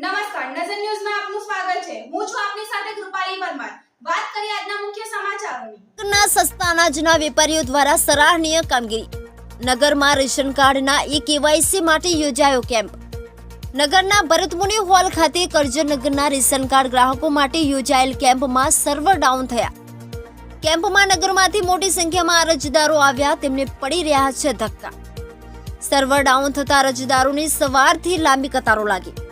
નમસ્કાર, નજર ન્યૂઝમાં આપનું સ્વાગત છે. હું છું આપની સાથે કૃપાલી પરમાર. વાત કરીએ આજના મુખ્ય સમાચારોની. ના સસ્તા અનાજના વેપારીઓ દ્વારા સરાહનીય કામગીરી. નગરમાં રેશન કાર્ડના ઈ કેવાયસી માટે યોજાયો કેમ્પ. નગરના ભરતમુનિ હોલ ખાતે કરજનગરના રેશન કાર્ડ ગ્રાહકો માટે યોજાયેલ કેમ્પમાં સર્વર ડાઉન થયા. કેમ્પમાં નગરમાંથી મોટી સંખ્યામાં અરજદારો આવ્યા, તેમને પડી રહ્યા છે ધક્કા. સર્વર ડાઉન થતા અરજદારોની સવારથી લાંબી કતારો લાગી.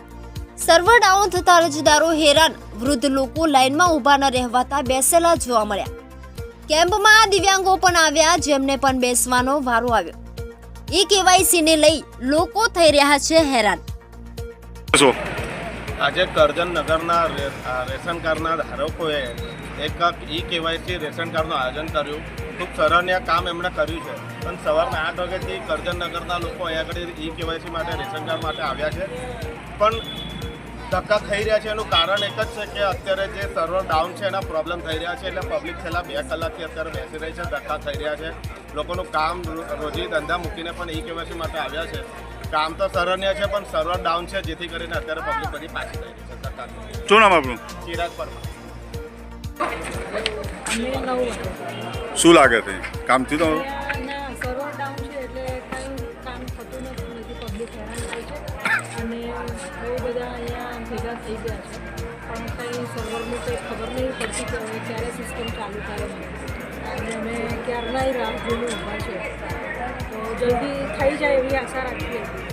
સર્વર ડાઉન થતા અરજદારો હેરાન. વૃદ્ધ લોકો લાઇનમાં ઊભા ન રહેવાતા બેસેલા જોવા મળ્યા. કેમ્પમાં દિવ્યાંગો પણ આવ્યા જેમને પણ બેસવાનો વારો આવ્યો. એ કેવાયસીને લઈ લોકો થઈ રહ્યા છે હેરાન. આજે કરજણ નગરના રેશન કાર્ડના ધારકોએ એક ઈ કેવાયસી રેશન કાર્ડનું આયોજન કર્યું. ખૂબ સરાહનીય કામ એમણે કર્યું છે. પણ સવારના આઠ વાગ્યાથી કરજણ નગરના લોકો અહીંયા આગળ ઈ કેવાયસી માટે રેશન કાર્ડ માટે આવ્યા છે. પણ ધક્કા થઈ રહ્યા છે. એનું કારણ એક જ છે કે અત્યારે જે સર્વર ડાઉન છે એના પ્રોબ્લેમ થઈ રહ્યા છે. એટલે પબ્લિક છેલ્લા બે કલાકથી અત્યારે બેસી રહી છે ધક્કા થઈ રહ્યા છે. લોકોનું કામ રોજી ધંધા મૂકીને પણ ઈ કેવાયસી માટે આવ્યા છે. કામ તો સરન્ય છે પણ સર્વર ડાઉન છે જેથી કરીને અત્યારે પબ્લિક બધી પાછી થઈ રહી છે ધક્કા શું નામ આપણું ચિરાગ પરમાર. શું લાગે છે? કામથી તો ના બધી હેરાન થાય છે. અને બહુ બધા અહીંયા ભેગા થઈ ગયા છે. પણ કંઈ સર્વરનું કંઈ ખબર નહીં પડતી કે હવે ક્યારે સિસ્ટમ ચાલુ થાય અને અમે ક્યારના રાહ જોઈને ઊભા છે તો જલ્દી થઈ જાય એવી આશા રાખીએ.